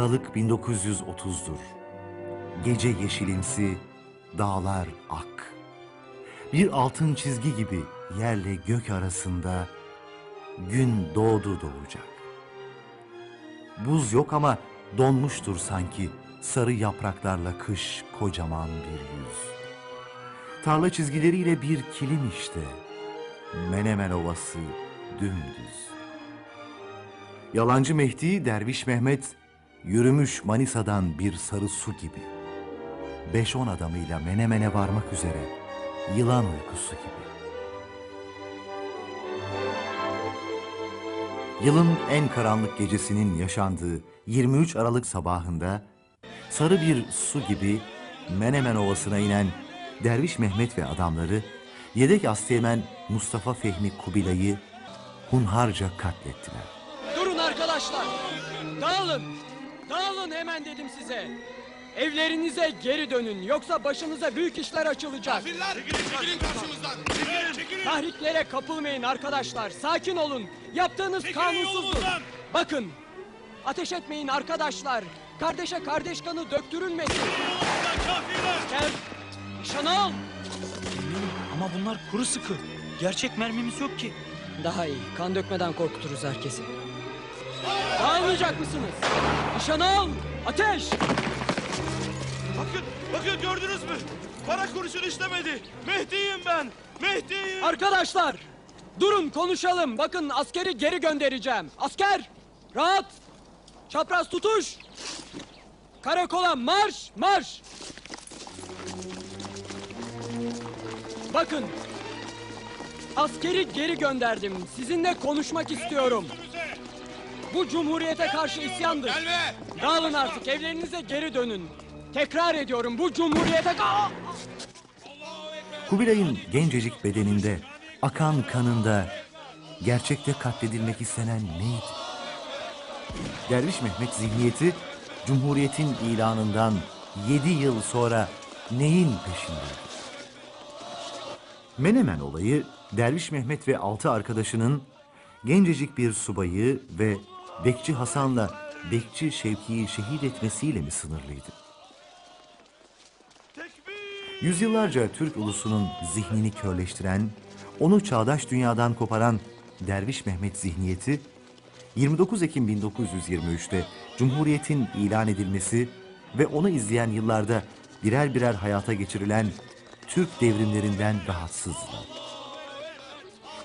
Aralık 1930'dur. Gece yeşilimsi, dağlar ak. Bir altın çizgi gibi yerle gök arasında gün doğdu doğacak. Buz yok ama donmuştur sanki sarı yapraklarla kış kocaman bir yüz. Tarla çizgileriyle bir kilim işte. Menemen Ovası dümdüz. Yalancı Mehdi, Derviş Mehmet yürümüş Manisa'dan bir sarı su gibi. Beş on adamıyla Menemen'e varmak üzere yılan uykusu gibi. Yılın en karanlık gecesinin yaşandığı 23 Aralık sabahında sarı bir su gibi Menemen Ovası'na inen Derviş Mehmet ve adamları yedek asteğmen Mustafa Fehmi Kubilay'ı hunharca katlettiler. Durun arkadaşlar. Dağılın. Dağılın hemen dedim size. Evlerinize geri dönün yoksa başınıza büyük işler açılacak. Kafirler! Çekilin, çekilin karşımızdan! Çekilin, çekilin! Tahriklere kapılmayın arkadaşlar. Sakin olun. Yaptığınız Çekilin kanunsuzdur. Bakın. Ateş etmeyin arkadaşlar. Kardeşe kardeş kanı döktürülmesin. Yolumuzdan kafirler! Gel. Nişan al. Ama bunlar kuru sıkı. Gerçek mermimiz yok ki. Daha iyi. Kan dökmeden korkuturuz herkesi. Dağılmayacak mısınız? Nişan al. Ateş. Bakın, bakın gördünüz mü? Para kurşun işlemedi. Mehdi'yim ben. Mehdi'yim. Arkadaşlar durun konuşalım. Bakın askeri geri göndereceğim. Asker rahat. Çapraz tutuş. Karakola marş marş. Bakın askeri geri gönderdim. Sizinle konuşmak istiyorum. Bu cumhuriyete karşı isyandır. Gelme! Dağılın artık evlerinize geri dönün. Tekrar ediyorum bu cumhuriyete... Aa! Kubilay'ın gencecik bedeninde, akan kanında gerçekte katledilmek istenen neydi? Derviş Mehmet zihniyeti Cumhuriyet'in ilanından yedi yıl sonra neyin peşindeydi? Menemen olayı Derviş Mehmet ve altı arkadaşının gencecik bir subayı ve Bekçi Hasan'la Bekçi Şevki'yi şehit etmesiyle mi sınırlıydı? Yüzyıllarca Türk ulusunun zihnini körleştiren, onu çağdaş dünyadan koparan Derviş Mehmet zihniyeti, 29 Ekim 1923'te Cumhuriyet'in ilan edilmesi ve onu izleyen yıllarda birer birer hayata geçirilen Türk devrimlerinden rahatsızlar.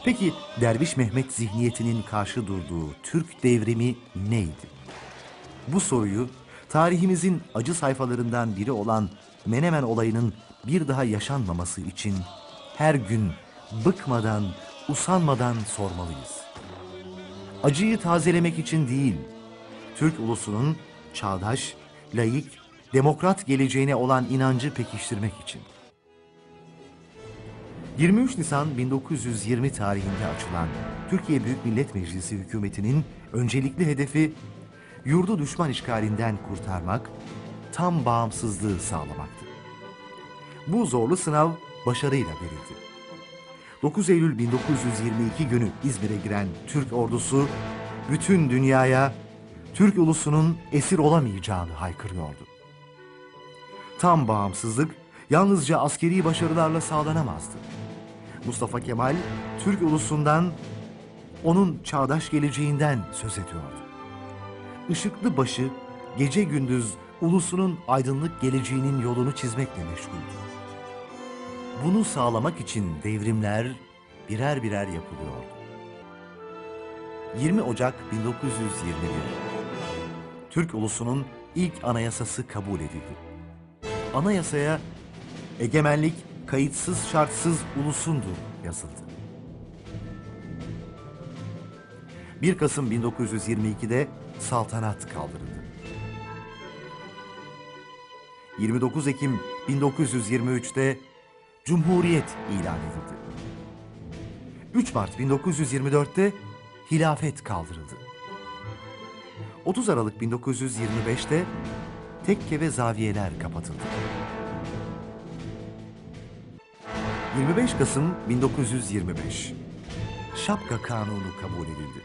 Peki Derviş Mehmet zihniyetinin karşı durduğu Türk devrimi neydi? Bu soruyu tarihimizin acı sayfalarından biri olan Menemen olayının bir daha yaşanmaması için her gün bıkmadan, usanmadan sormalıyız. Acıyı tazelemek için değil, Türk ulusunun çağdaş, layık, demokrat geleceğine olan inancı pekiştirmek için. 23 Nisan 1920 tarihinde açılan Türkiye Büyük Millet Meclisi hükümetinin öncelikli hedefi yurdu düşman işgalinden kurtarmak, tam bağımsızlığı sağlamaktı. Bu zorlu sınav başarıyla verildi. 9 Eylül 1922 günü İzmir'e giren Türk ordusu bütün dünyaya Türk ulusunun esir olamayacağını haykırıyordu. Tam bağımsızlık yalnızca askeri başarılarla sağlanamazdı. Mustafa Kemal Türk ulusundan, onun çağdaş geleceğinden söz ediyordu. Işıklı başı gece gündüz ulusunun aydınlık geleceğinin yolunu çizmekle meşguldü. Bunu sağlamak için devrimler birer birer yapılıyordu. 20 Ocak 1921 Türk ulusunun ilk anayasası kabul edildi. Anayasaya egemenlik kayıtsız şartsız ulusundur yazıldı. 1 Kasım 1922'de saltanat kaldırıldı. 29 Ekim 1923'te Cumhuriyet ilan edildi. 3 Mart 1924'te hilafet kaldırıldı. 30 Aralık 1925'te tekke ve zaviyeler kapatıldı. 25 Kasım 1925 Şapka Kanunu kabul edildi.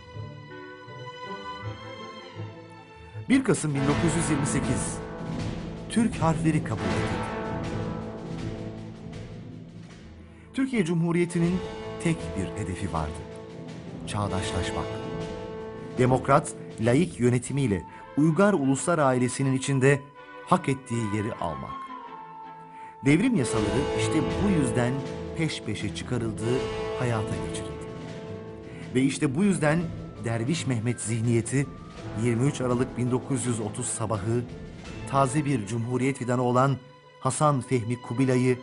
1 Kasım 1928 Türk harfleri kabul edildi. Türkiye Cumhuriyeti'nin tek bir hedefi vardı. Çağdaşlaşmak. Demokrat, laik yönetimiyle Uygar uluslar ailesinin içinde hak ettiği yeri almak. Devrim yasaları işte bu yüzden peş peşe çıkarıldığı hayata geçirildi. Ve işte bu yüzden Derviş Mehmet zihniyeti 23 Aralık 1930 sabahı taze bir cumhuriyet fidanı olan Hasan Fehmi Kubilay'ı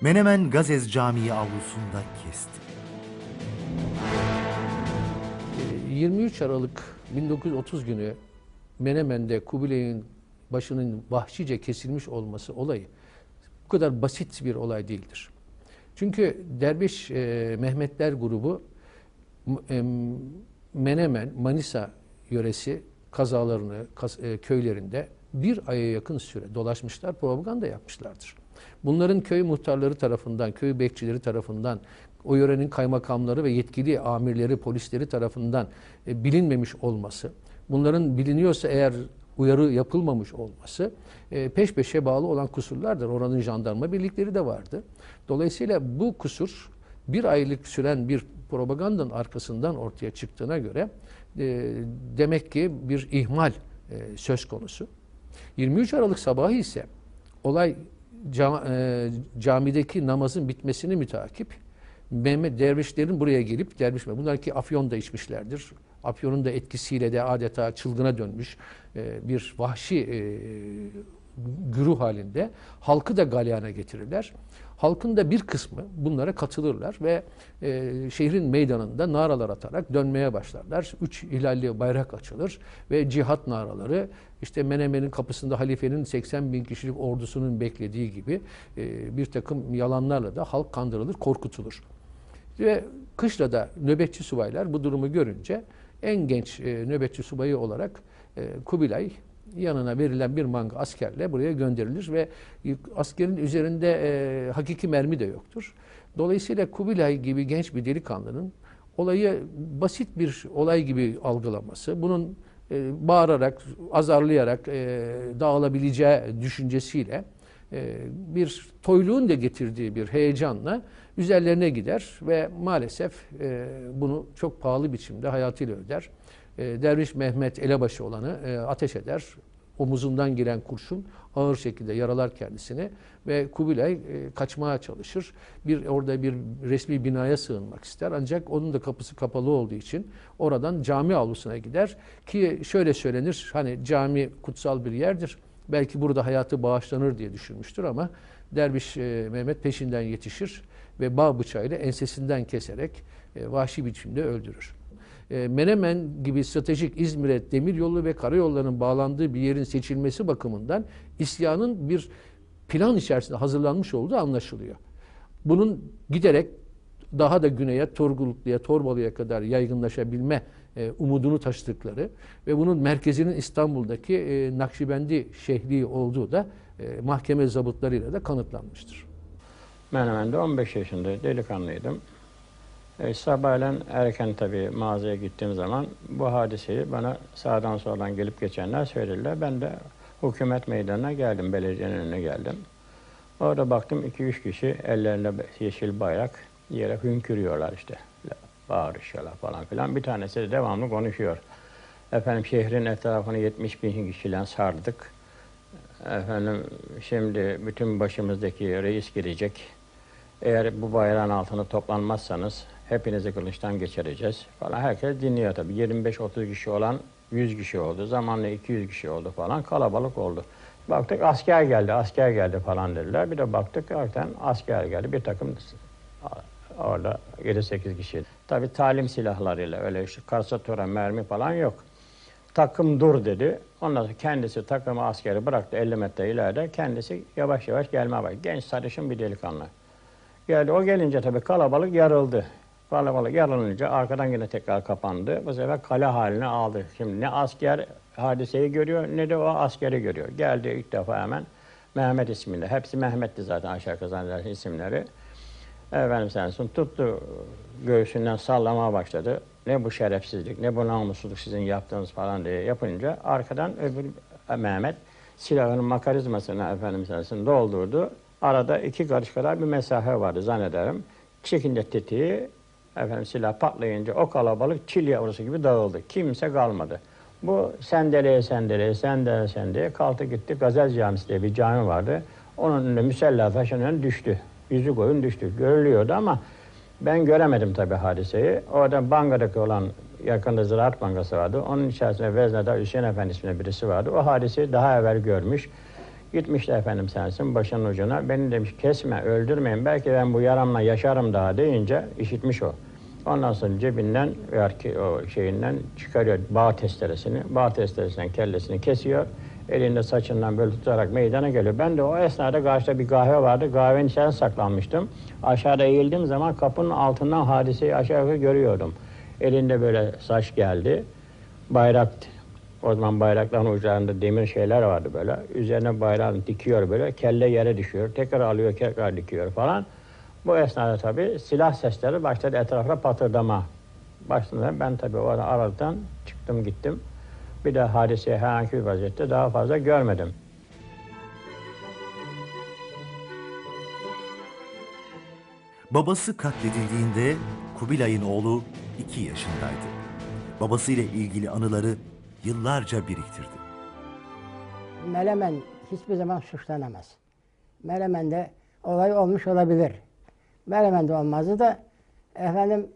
Menemen Gazez Camii avlusunda kesti. 23 Aralık 1930 günü Menemen'de Kubilay'ın başının vahşice kesilmiş olması olayı bu kadar basit bir olay değildir. Çünkü Derviş e, Mehmetler grubu em, Menemen, Manisa yöresi kazalarını kaz- e, köylerinde bir aya yakın süre dolaşmışlar, propaganda yapmışlardır. Bunların köy muhtarları tarafından, köy bekçileri tarafından, o yörenin kaymakamları ve yetkili amirleri, polisleri tarafından e, bilinmemiş olması, bunların biliniyorsa eğer uyarı yapılmamış olması e, peş peşe bağlı olan kusurlardır. Oranın jandarma birlikleri de vardı. Dolayısıyla bu kusur bir aylık süren bir propagandanın arkasından ortaya çıktığına göre e, demek ki bir ihmal e, söz konusu. 23 Aralık sabahı ise olay e, camideki namazın bitmesini mütakip Mehmet dervişlerin buraya gelip derviş bunlar ki afyon da içmişlerdir. Afyonun da etkisiyle de adeta çılgına dönmüş e, bir vahşi e, halinde halkı da galyana getirirler. Halkın da bir kısmı bunlara katılırlar ve e, şehrin meydanında naralar atarak dönmeye başlarlar. Üç hilalli bayrak açılır ve cihat naraları işte Menemen'in kapısında halifenin 80 bin kişilik ordusunun beklediği gibi e, bir takım yalanlarla da halk kandırılır, korkutulur. Ve kışla da nöbetçi subaylar bu durumu görünce en genç e, nöbetçi subayı olarak e, Kubilay yanına verilen bir manga askerle buraya gönderilir ve askerin üzerinde e, hakiki mermi de yoktur. Dolayısıyla Kubilay gibi genç bir delikanlının olayı basit bir olay gibi algılaması, bunun e, bağırarak, azarlayarak e, dağılabileceği düşüncesiyle e, bir toyluğun da getirdiği bir heyecanla üzerlerine gider ve maalesef e, bunu çok pahalı biçimde hayatıyla öder. E, Derviş Mehmet elebaşı olanı e, ateş eder. Omuzundan giren kurşun ağır şekilde yaralar kendisini ve Kubilay e, kaçmaya çalışır. Bir orada bir resmi binaya sığınmak ister ancak onun da kapısı kapalı olduğu için oradan cami avlusuna gider ki şöyle söylenir hani cami kutsal bir yerdir. Belki burada hayatı bağışlanır diye düşünmüştür ama Derviş e, Mehmet peşinden yetişir ve bağ bıçağıyla ensesinden keserek e, vahşi biçimde öldürür. E, Menemen gibi stratejik İzmir'e demiryolu ve karayollarının bağlandığı bir yerin seçilmesi bakımından isyanın bir plan içerisinde hazırlanmış olduğu anlaşılıyor. Bunun giderek daha da güneye, Torguluklu'ya, Torbalı'ya kadar yaygınlaşabilme e, umudunu taşıdıkları ve bunun merkezinin İstanbul'daki e, Nakşibendi şehri olduğu da e, mahkeme zabıtlarıyla da kanıtlanmıştır. Menemen'de 15 yaşında delikanlıydım. E, sabahleyin erken tabii mağazaya gittiğim zaman bu hadiseyi bana sağdan soldan gelip geçenler söylediler. Ben de hükümet meydanına geldim, belediyenin önüne geldim. Orada baktım 2-3 kişi ellerinde yeşil bayrak yere hünkürüyorlar işte. Bağırışıyorlar falan filan. Bir tanesi de devamlı konuşuyor. Efendim şehrin etrafını 70 bin kişiyle sardık. Efendim şimdi bütün başımızdaki reis girecek. Eğer bu bayrağın altına toplanmazsanız hepinizi kılıçtan geçireceğiz falan. Herkes dinliyor tabii. 25-30 kişi olan 100 kişi oldu. Zamanla 200 kişi oldu falan. Kalabalık oldu. Baktık asker geldi, asker geldi falan dediler. Bir de baktık hakikaten asker geldi. Bir takım orada 7-8 kişi. Tabii talim silahlarıyla öyle işte karsatora mermi falan yok. Takım dur dedi. Ondan sonra kendisi takımı askeri bıraktı 50 metre ileride. Kendisi yavaş yavaş gelmeye başladı. Genç sarışın bir delikanlı. Geldi. O gelince tabii kalabalık yarıldı. Kalabalık yarılınca arkadan yine tekrar kapandı. Bu sefer kale haline aldı. Şimdi ne asker hadiseyi görüyor ne de o askeri görüyor. Geldi ilk defa hemen Mehmet isminde. Hepsi Mehmet'ti zaten aşağı zannedersin isimleri. Efendim sensin tuttu göğsünden sallamaya başladı. Ne bu şerefsizlik, ne bu namussuzluk sizin yaptığınız falan diye yapınca arkadan öbür Mehmet silahının makarizmasına efendim sensin doldurdu. Arada iki karış kadar bir mesafe vardı zannederim. Çekince tetiği efendim silah patlayınca o kalabalık çil yavrusu gibi dağıldı. Kimse kalmadı. Bu sendeleye sendeleye sendeleye sendeleye kalktı gitti. Gazel Camisi diye bir cami vardı. Onun önünde müsella taşın önüne düştü. Yüzü koyun düştü. Görülüyordu ama ben göremedim tabii hadiseyi. Orada bankadaki olan yakında Ziraat Bankası vardı. Onun içerisinde Veznede Hüseyin Efendi isminde birisi vardı. O hadiseyi daha evvel görmüş. Gitmiş de efendim sensin başının ucuna. Beni demiş kesme öldürmeyin. Belki ben bu yaramla yaşarım daha deyince işitmiş o. Ondan sonra cebinden veya ki o şeyinden çıkarıyor bağ testeresini. Bağ testeresinden kellesini kesiyor. Elinde saçından böyle tutarak meydana geliyor. Ben de o esnada karşıda bir kahve vardı. Kahvenin içerisine saklanmıştım. Aşağıda eğildiğim zaman kapının altından hadiseyi aşağı yukarı görüyordum. Elinde böyle saç geldi. Bayrak o zaman bayrakların uçlarında demir şeyler vardı böyle. Üzerine bayrağını dikiyor böyle. Kelle yere düşüyor. Tekrar alıyor, tekrar dikiyor falan. Bu esnada tabii silah sesleri başladı etrafa patırdama. Başladı. Ben tabii o ara- aralıktan çıktım gittim. Bir de hadiseyi herhangi bir vaziyette daha fazla görmedim. Babası katledildiğinde Kubilay'ın oğlu 2 yaşındaydı. Babasıyla ilgili anıları yıllarca biriktirdi. Melemen hiçbir zaman suçlanamaz. Melemen'de olay olmuş olabilir. Melemen'de olmazdı da efendim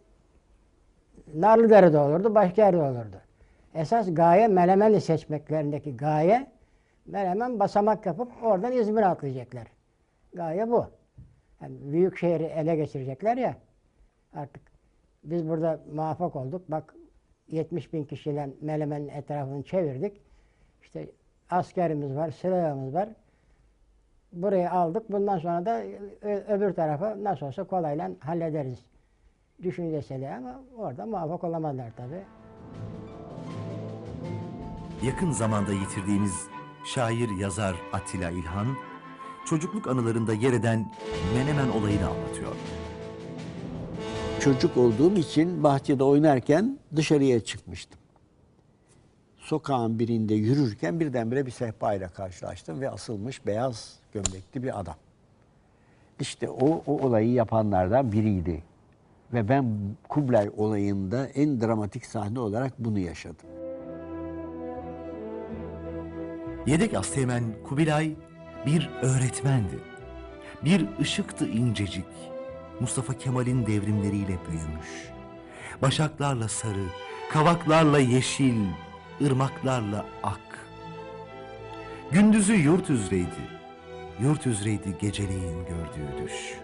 Narlıdere'de olurdu, başka yerde olurdu. Esas gaye Melemen'i seçmeklerindeki gaye Melemen basamak yapıp oradan İzmir'e atlayacaklar. Gaye bu. Yani büyük şehri ele geçirecekler ya artık biz burada muvaffak olduk. Bak 70 bin kişiyle Melemen'in etrafını çevirdik. İşte askerimiz var, silahımız var. Burayı aldık. Bundan sonra da öbür tarafa nasıl olsa kolayla hallederiz. Düşüncesiyle ama orada muvaffak olamadılar tabii. Yakın zamanda yitirdiğimiz şair yazar Attila İlhan, çocukluk anılarında yer eden Menemen olayını anlatıyor. Çocuk olduğum için bahçede oynarken dışarıya çıkmıştım. Sokağın birinde yürürken birdenbire bir sehpayla karşılaştım ve asılmış beyaz gömlekli bir adam. İşte o, o olayı yapanlardan biriydi. Ve ben Kublai olayında en dramatik sahne olarak bunu yaşadım. Yedek Asteğmen Kubilay bir öğretmendi. Bir ışıktı incecik. Mustafa Kemal'in devrimleriyle büyümüş. Başaklarla sarı, kavaklarla yeşil, ırmaklarla ak. Gündüzü yurt üzreydi. Yurt üzreydi geceleyin gördüğü düş.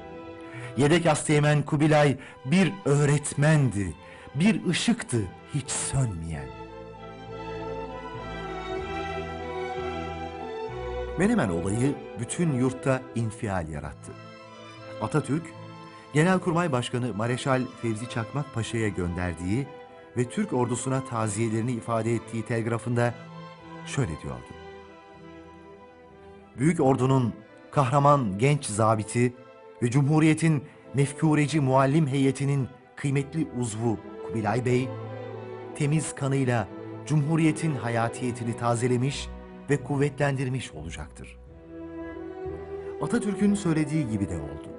Yedek Asteğmen Kubilay bir öğretmendi. Bir ışıktı hiç sönmeyen. Menemen olayı bütün yurtta infial yarattı. Atatürk, Genelkurmay Başkanı Mareşal Fevzi Çakmak Paşa'ya gönderdiği ve Türk ordusuna taziyelerini ifade ettiği telgrafında şöyle diyordu. Büyük ordunun kahraman genç zabiti ve Cumhuriyet'in mefkureci muallim heyetinin kıymetli uzvu Kubilay Bey, temiz kanıyla Cumhuriyet'in hayatiyetini tazelemiş ve kuvvetlendirmiş olacaktır. Atatürk'ün söylediği gibi de oldu.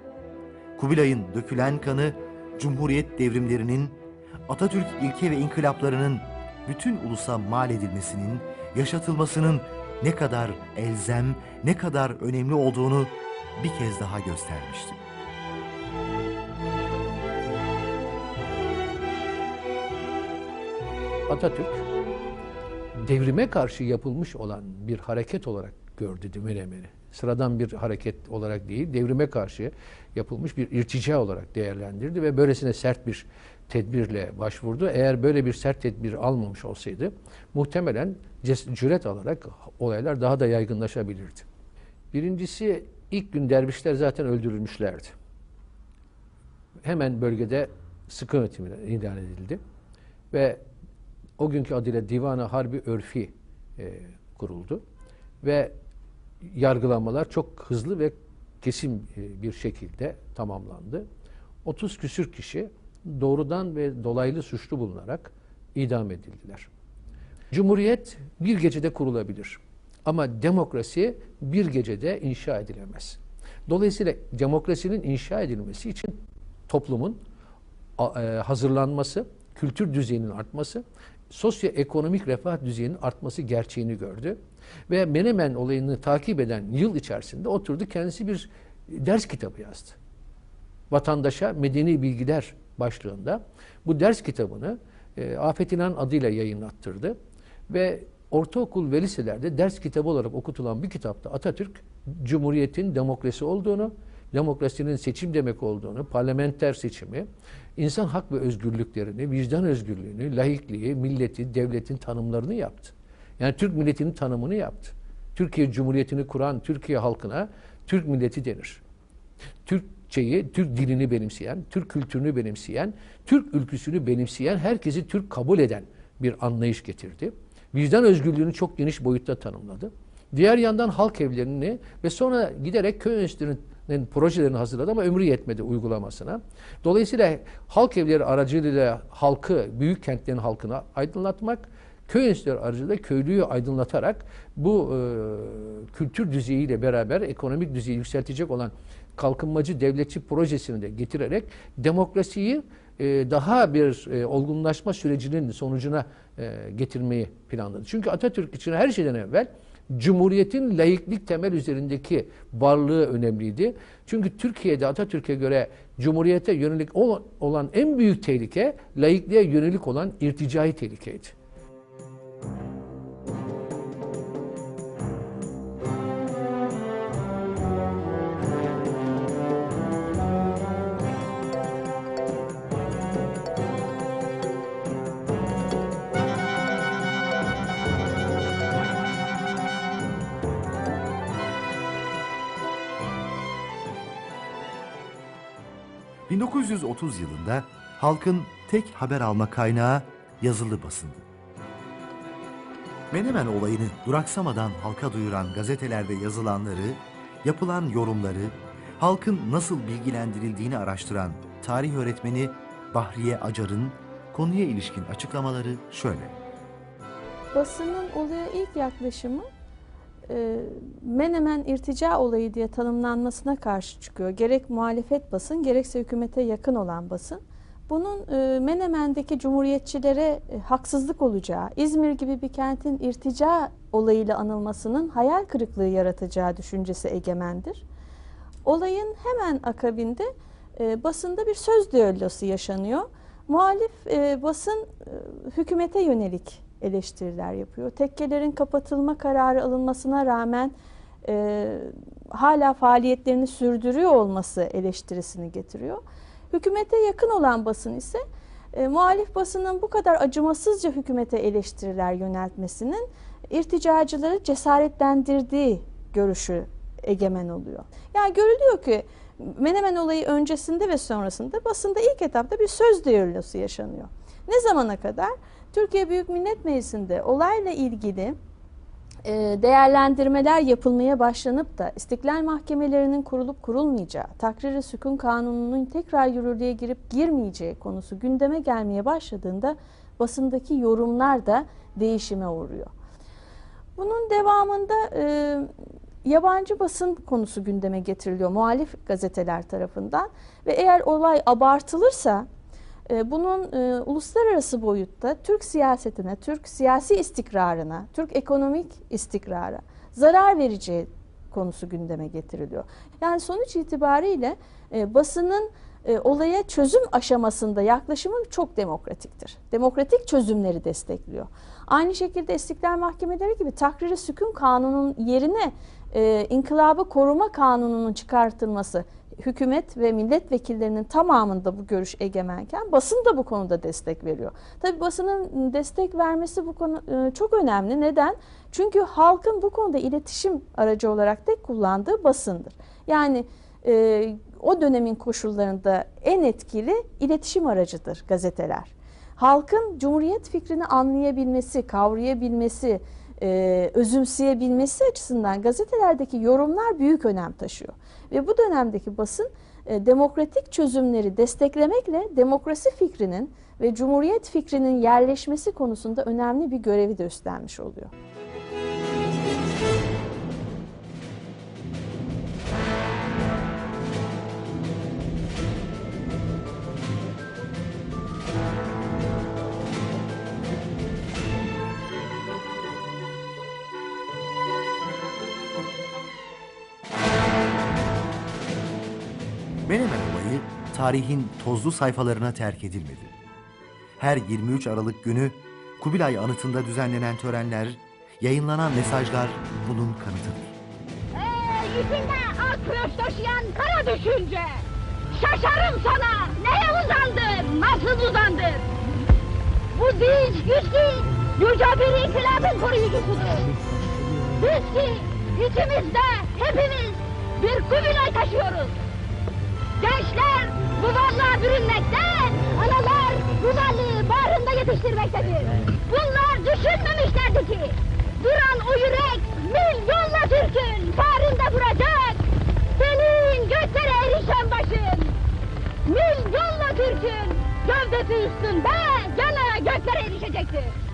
Kubilay'ın dökülen kanı Cumhuriyet devrimlerinin, Atatürk ilke ve inkılaplarının bütün ulusa mal edilmesinin, yaşatılmasının ne kadar elzem, ne kadar önemli olduğunu bir kez daha göstermişti. Atatürk devrime karşı yapılmış olan bir hareket olarak gördü Menemen'i. Sıradan bir hareket olarak değil, devrime karşı yapılmış bir irtica olarak değerlendirdi ve böylesine sert bir tedbirle başvurdu. Eğer böyle bir sert tedbir almamış olsaydı muhtemelen cüret alarak olaylar daha da yaygınlaşabilirdi. Birincisi ilk gün dervişler zaten öldürülmüşlerdi. Hemen bölgede sıkı yönetim ilan edildi ve o günkü adıyla Divan-ı Harbi Örfi e, kuruldu ve yargılamalar çok hızlı ve kesin e, bir şekilde tamamlandı. 30 küsür kişi doğrudan ve dolaylı suçlu bulunarak idam edildiler. Cumhuriyet bir gecede kurulabilir. Ama demokrasi bir gecede inşa edilemez. Dolayısıyla demokrasinin inşa edilmesi için toplumun e, hazırlanması, kültür düzeyinin artması, sosyoekonomik refah düzeyinin artması gerçeğini gördü. Ve Menemen olayını takip eden yıl içerisinde oturdu kendisi bir ders kitabı yazdı. Vatandaşa Medeni Bilgiler başlığında bu ders kitabını e, Afet İnan adıyla yayınlattırdı. Ve ortaokul ve liselerde ders kitabı olarak okutulan bir kitapta Atatürk Cumhuriyet'in demokrasi olduğunu, demokrasinin seçim demek olduğunu, parlamenter seçimi, insan hak ve özgürlüklerini, vicdan özgürlüğünü, laikliği, milleti, devletin tanımlarını yaptı. Yani Türk milletinin tanımını yaptı. Türkiye Cumhuriyeti'ni kuran Türkiye halkına Türk milleti denir. Türkçeyi, Türk dilini benimseyen, Türk kültürünü benimseyen, Türk ülküsünü benimseyen, herkesi Türk kabul eden bir anlayış getirdi. Vicdan özgürlüğünü çok geniş boyutta tanımladı. Diğer yandan halk evlerini ve sonra giderek köy enstitülerinin projelerini hazırladı ama ömrü yetmedi uygulamasına. Dolayısıyla halk evleri aracılığıyla halkı, büyük kentlerin halkına aydınlatmak, köy enstitüleri aracılığıyla köylüyü aydınlatarak bu e, kültür düzeyiyle beraber ekonomik düzeyi yükseltecek olan kalkınmacı devletçi projesini de getirerek demokrasiyi e, daha bir e, olgunlaşma sürecinin sonucuna e, getirmeyi planladı. Çünkü Atatürk için her şeyden evvel Cumhuriyetin laiklik temel üzerindeki varlığı önemliydi. Çünkü Türkiye'de Atatürk'e göre Cumhuriyete yönelik ol- olan en büyük tehlike laikliğe yönelik olan irticai tehlikeydi. ...1930 yılında halkın tek haber alma kaynağı yazılı basındı. Menemen olayını duraksamadan halka duyuran gazetelerde yazılanları, yapılan yorumları, halkın nasıl bilgilendirildiğini araştıran tarih öğretmeni Bahriye Acar'ın konuya ilişkin açıklamaları şöyle. Basının olaya ilk yaklaşımı e, Menemen irtica olayı diye tanımlanmasına karşı çıkıyor. Gerek muhalefet basın gerekse hükümete yakın olan basın. Bunun e, Menemen'deki cumhuriyetçilere e, haksızlık olacağı, İzmir gibi bir kentin irtica olayıyla anılmasının hayal kırıklığı yaratacağı düşüncesi egemendir. Olayın hemen akabinde e, basında bir söz düellosu yaşanıyor. Muhalif e, basın e, hükümete yönelik eleştiriler yapıyor. Tekkelerin kapatılma kararı alınmasına rağmen e, hala faaliyetlerini sürdürüyor olması eleştirisini getiriyor. Hükümete yakın olan basın ise e, muhalif basının bu kadar acımasızca hükümete eleştiriler yöneltmesinin irticacıları cesaretlendirdiği görüşü egemen oluyor. Yani görülüyor ki Menemen olayı öncesinde ve sonrasında basında ilk etapta bir söz düellosu yaşanıyor. Ne zamana kadar? Türkiye Büyük Millet Meclisi'nde olayla ilgili e, değerlendirmeler yapılmaya başlanıp da istiklal mahkemelerinin kurulup kurulmayacağı, takrir-i sükun kanununun tekrar yürürlüğe girip girmeyeceği konusu gündeme gelmeye başladığında basındaki yorumlar da değişime uğruyor. Bunun devamında e, yabancı basın konusu gündeme getiriliyor muhalif gazeteler tarafından ve eğer olay abartılırsa bunun e, uluslararası boyutta Türk siyasetine, Türk siyasi istikrarına, Türk ekonomik istikrara zarar vereceği konusu gündeme getiriliyor. Yani sonuç itibariyle e, basının e, olaya çözüm aşamasında yaklaşımı çok demokratiktir. Demokratik çözümleri destekliyor. Aynı şekilde İstiklal Mahkemeleri gibi takrir-i sükun kanunun yerine e, inkılabı koruma kanununun çıkartılması hükümet ve milletvekillerinin tamamında bu görüş egemenken basın da bu konuda destek veriyor. Tabii basının destek vermesi bu konu e, çok önemli. Neden? Çünkü halkın bu konuda iletişim aracı olarak tek kullandığı basındır. Yani e, o dönemin koşullarında en etkili iletişim aracıdır gazeteler. Halkın cumhuriyet fikrini anlayabilmesi, kavrayabilmesi, e, özümseyebilmesi açısından gazetelerdeki yorumlar büyük önem taşıyor. Ve bu dönemdeki basın e, demokratik çözümleri desteklemekle demokrasi fikrinin ve cumhuriyet fikrinin yerleşmesi konusunda önemli bir görevi de üstlenmiş oluyor. Tarihin tozlu sayfalarına terk edilmedi. Her 23 Aralık günü Kubilay anıtında düzenlenen törenler, yayınlanan mesajlar bunun kanıtıdır. Ee, yüzünde kılıç taşıyan kara düşünce. Şaşarım sana. Neye uzandır? Nasıl uzandır? Bu diz güçlü, yüce bir inkılabın koruyucusudur. Biz ki içimizde hepimiz bir Kubilay taşıyoruz. Gençler bu varlığa bürünmekte, analar bu varlığı bağrında yetiştirmektedir. Bunlar düşünmemişlerdi ki, duran o yürek milyonla Türk'ün bağrında duracak. Senin göklere erişen başın, milyonla Türk'ün gövdesi üstünde yana göklere erişecektir.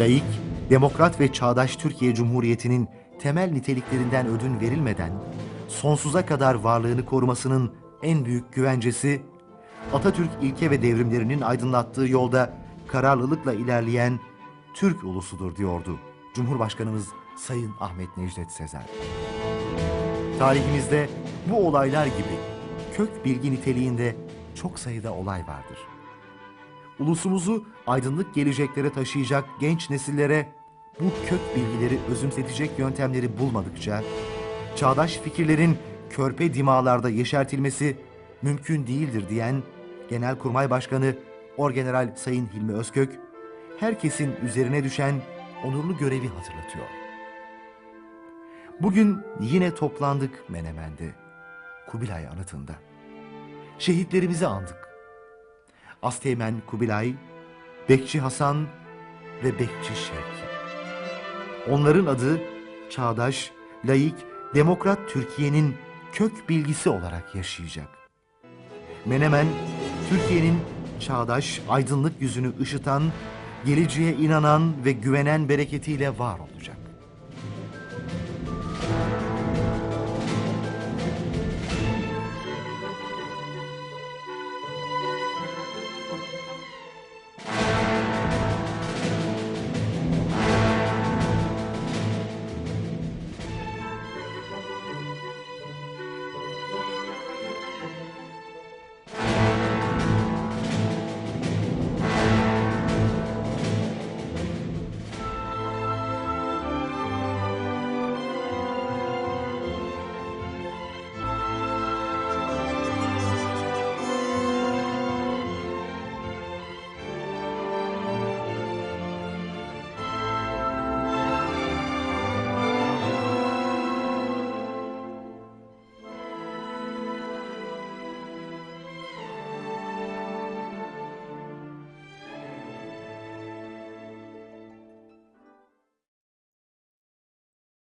Laik, demokrat ve çağdaş Türkiye Cumhuriyeti'nin temel niteliklerinden ödün verilmeden sonsuza kadar varlığını korumasının en büyük güvencesi Atatürk ilke ve devrimlerinin aydınlattığı yolda kararlılıkla ilerleyen Türk ulusudur diyordu Cumhurbaşkanımız Sayın Ahmet Necdet Sezer. Tarihimizde bu olaylar gibi kök bilgi niteliğinde çok sayıda olay vardır. Ulusumuzu aydınlık geleceklere taşıyacak genç nesillere bu kök bilgileri özümsetecek yöntemleri bulmadıkça çağdaş fikirlerin körpe dimalarda yeşertilmesi mümkün değildir diyen Genelkurmay Başkanı Orgeneral Sayın Hilmi Özkök herkesin üzerine düşen onurlu görevi hatırlatıyor. Bugün yine toplandık Menemen'de, Kubilay Anıtı'nda. Şehitlerimizi andık. Asteğmen Kubilay, Bekçi Hasan ve Bekçi Şevki. Onların adı çağdaş, laik, demokrat Türkiye'nin kök bilgisi olarak yaşayacak. Menemen, Türkiye'nin çağdaş, aydınlık yüzünü ışıtan, geleceğe inanan ve güvenen bereketiyle var olacak.